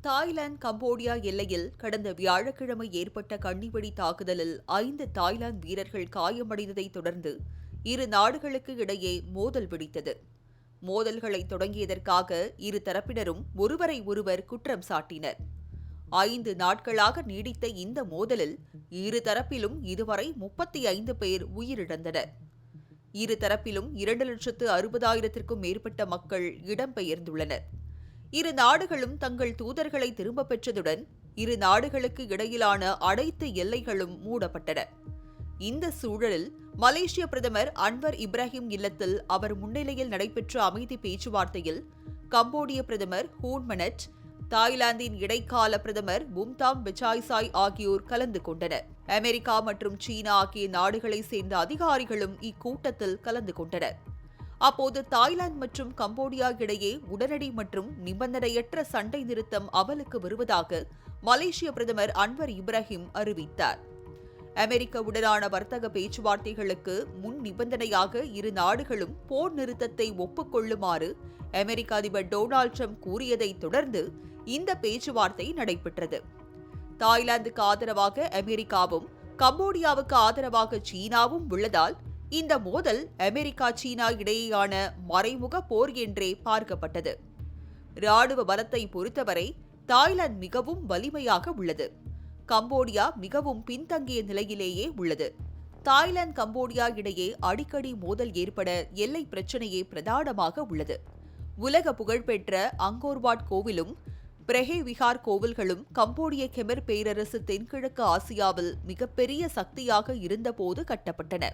Thailand Cambodia எல்லையில் கடந்த வியாழக்கிழமை ஏற்பட்ட கண்ணிவெடி தாக்குதலில் ஐந்து தாய்லாந்து வீரர்கள் காயமடைந்ததை தொடர்ந்து இரு நாடுகளுக்கு இடையே மோதல் வெடித்தது. மோதல்களை தொடங்கியதற்காக இரு தரப்பினரும் ஒருவரை ஒருவர் குற்றம் சாட்டினர். ஐந்து நாட்களாக நீடித்த இந்த மோதலில் இரு தரப்பிலும் இதுவரை முப்பத்தி ஐந்து பேர் உயிரிழந்தனர். இரு தரப்பிலும் இரண்டு லட்சத்து அறுபதாயிரத்திற்கும் மேற்பட்ட மக்கள் இடம்பெயர்ந்துள்ளனர். இரு நாடுகளும் தங்கள் தூதர்களை திரும்பப் பெற்றதுடன் இரு நாடுகளுக்கு இடையிலான அனைத்து எல்லைகளும் மூடப்பட்டன. இந்த சூழலில் மலேசிய பிரதமர் அன்வர் இப்ராஹிம் இல்லத்தில் அவர் முன்னிலையில் நடைபெற்ற அமைதி பேச்சுவார்த்தையில் கம்போடிய பிரதமர் ஹூன் மனட் தாய்லாந்தின் இடைக்கால பிரதமர் பும்தாம் பிச்சாய்சாய் ஆகியோர் கலந்து கொண்டனர். அமெரிக்கா மற்றும் சீனா ஆகிய நாடுகளைச் சேர்ந்த அதிகாரிகளும் இக்கூட்டத்தில் கலந்து கொண்டனர். அப்போது தாய்லாந்து மற்றும் கம்போடியா இடையே உடனடி மற்றும் நிபந்தனையற்ற சண்டை நிறுத்தம் அமலுக்கு வருவதாக மலேசிய பிரதமர் அன்வர் இப்ராஹிம் அறிவித்தார். அமெரிக்காவுடனான வர்த்தக பேச்சுவார்த்தைகளுக்கு முன் நிபந்தனையாக இரு நாடுகளும் போர் நிறுத்தத்தை ஒப்புக்கொள்ளுமாறு அமெரிக்க அதிபர் டொனால்டு ட்ரம்ப் கூறியதைத் தொடர்ந்து இந்த பேச்சுவார்த்தை நடைபெற்றது. தாய்லாந்துக்கு ஆதரவாக அமெரிக்காவும் கம்போடியாவுக்கு ஆதரவாக சீனாவும் உள்ளதால் இந்த மோதல் அமெரிக்கா சீனா இடையேயான மறைமுக போர் என்றே பார்க்கப்பட்டது. ராணுவ பலத்தை பொறுத்தவரை தாய்லாந்து மிகவும் வலிமையாக உள்ளது. கம்போடியா மிகவும் பின்தங்கிய நிலையிலேயே உள்ளது. தாய்லாந்து கம்போடியா இடையே அடிக்கடி மோதல் ஏற்பட எல்லை பிரச்சனையே பிரதானமாக உள்ளது. உலக புகழ்பெற்ற அங்கோர்வாட் கோவிலும் பிரஹே விஹார் கோவில்களும் கம்போடிய கெமர் பேரரசு தென்கிழக்கு ஆசியாவில் மிகப்பெரிய சக்தியாக இருந்தபோது கட்டப்பட்டன.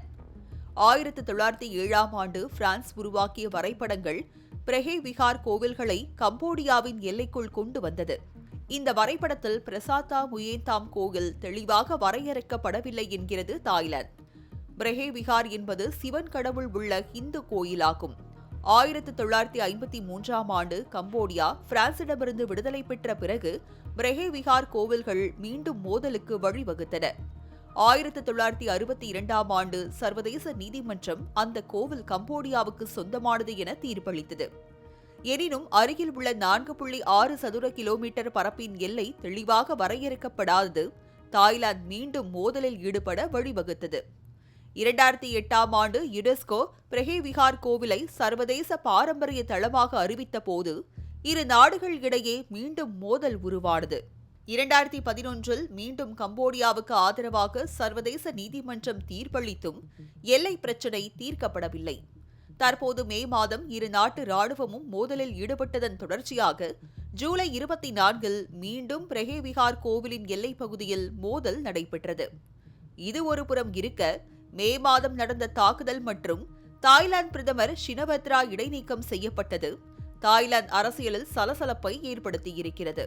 ஆயிரத்தி தொள்ளாயிரத்தி ஏழாம் ஆண்டு பிரான்ஸ் உருவாக்கிய வரைபடங்கள் பிரஹே விஹார் கோவில்களை கம்போடியாவின் எல்லைக்குள் கொண்டு வந்தது. இந்த வரைபடத்தில் பிரசாத்தா முயேந்தாம் கோவில் தெளிவாக வரையறுக்கப்படவில்லை என்கிறது தாய்லாந்து. பிரஹே விஹார் என்பது சிவன் கடவுள் உள்ள இந்து கோயிலாகும். ஆயிரத்தி தொள்ளாயிரத்தி ஐம்பத்தி மூன்றாம் ஆண்டு கம்போடியா பிரான்சிடமிருந்து விடுதலை பெற்ற பிறகு பிரஹே விஹார் கோவில்கள் மீண்டும் மோதலுக்கு வழிவகுத்தன. ஆயிரத்தி தொள்ளாயிரத்தி அறுபத்தி இரண்டாம் ஆண்டு சர்வதேச நீதிமன்றம் அந்த கோவில் கம்போடியாவுக்கு சொந்தமானது என தீர்ப்பளித்தது. எனினும் அருகில் உள்ள நான்கு புள்ளி ஆறு சதுர கிலோமீட்டர் பரப்பின் எல்லை தெளிவாக வரையறுக்கப்படாதது தாய்லாந்து மீண்டும் மோதலில் ஈடுபட வழிவகுத்தது. இரண்டாயிரத்தி எட்டாம் ஆண்டு யுனெஸ்கோ பிரஹே விஹார் கோவிலை சர்வதேச பாரம்பரிய தளமாக அறிவித்த போது இரு நாடுகள் இடையே மீண்டும் மோதல் உருவானது. இரண்டாயிரத்தி பதினொன்றில் மீண்டும் கம்போடியாவுக்கு ஆதரவாக சர்வதேச நீதிமன்றம் தீர்ப்பளித்தும் எல்லை பிரச்சினை தீர்க்கப்படவில்லை. தற்போது மே மாதம் இரு நாட்டு ராணுவமும் மோதலில் ஈடுபட்டதன் தொடர்ச்சியாக ஜூலை இருபத்தி நான்கில் மீண்டும் பிரஹேவிகார் கோவிலின் எல்லைப் பகுதியில் மோதல் நடைபெற்றது. இது ஒருபுறம் இருக்க மே மாதம் நடந்த தாக்குதல் மற்றும் தாய்லாந்து பிரதமர் ஷினபத்ரா இடைநீக்கம் செய்யப்பட்டது. தாய்லாந்து அரசியலில் சலசலப்பை ஏற்படுத்தியிருக்கிறது.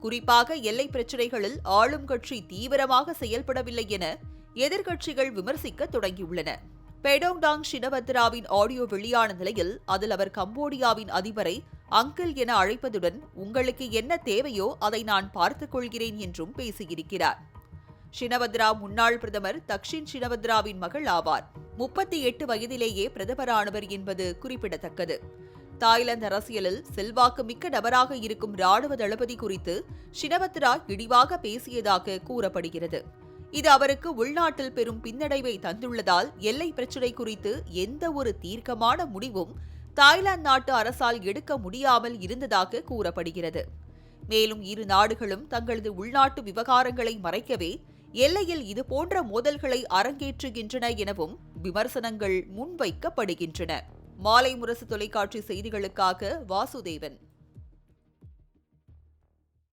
குறிப்பாக எல்லை பிரச்சினைகளில் ஆளும் கட்சி தீவிரமாக செயல்படவில்லை என எதிர்க்கட்சிகள் விமர்சிக்க தொடங்கியுள்ளன. பெடோங்டாங் ஷினபத்ராவின் ஆடியோ வெளியான நிலையில் அதில் அவர் கம்போடியாவின் அதிபரை அங்கிள் என அழைப்பதுடன் உங்களுக்கு என்ன தேவையோ அதை நான் பார்த்துக் கொள்கிறேன் என்றும் பேசியிருக்கிறார். ஷினபத்ரா முன்னாள் பிரதமர் தக்ஷின் ஷினபத்ராவின் மகள் ஆவார். முப்பத்தி எட்டு வயதிலேயே பிரதமரானவர் என்பது குறிப்பிடத்தக்கது. தாய்லாந்து அரசியலில் செல்வாக்கு மிக்க நபராக இருக்கும் ராணுவ தளபதி குறித்து ஷினவத்ரா இழிவாக பேசியதாக கூறப்படுகிறது. இது அவருக்கு உள்நாட்டில் பெரும் பின்னடைவை தந்துள்ளதால் எல்லை பிரச்சினை குறித்து எந்த ஒரு தீர்க்கமான முடிவும் தாய்லாந்து நாட்டு அரசால் எடுக்க முடியாமல் இருந்ததாக கூறப்படுகிறது. மேலும் இரு நாடுகளும் தங்களது உள்நாட்டு விவகாரங்களை மறைக்கவே எல்லையில் இதுபோன்ற மோதல்களை அரங்கேற்றுகின்றன எனவும் விமர்சனங்கள் முன்வைக்கப்படுகின்றன. மாலை முரசு தொலைக்காட்சி செய்திகளுக்காக வாசுதேவன்.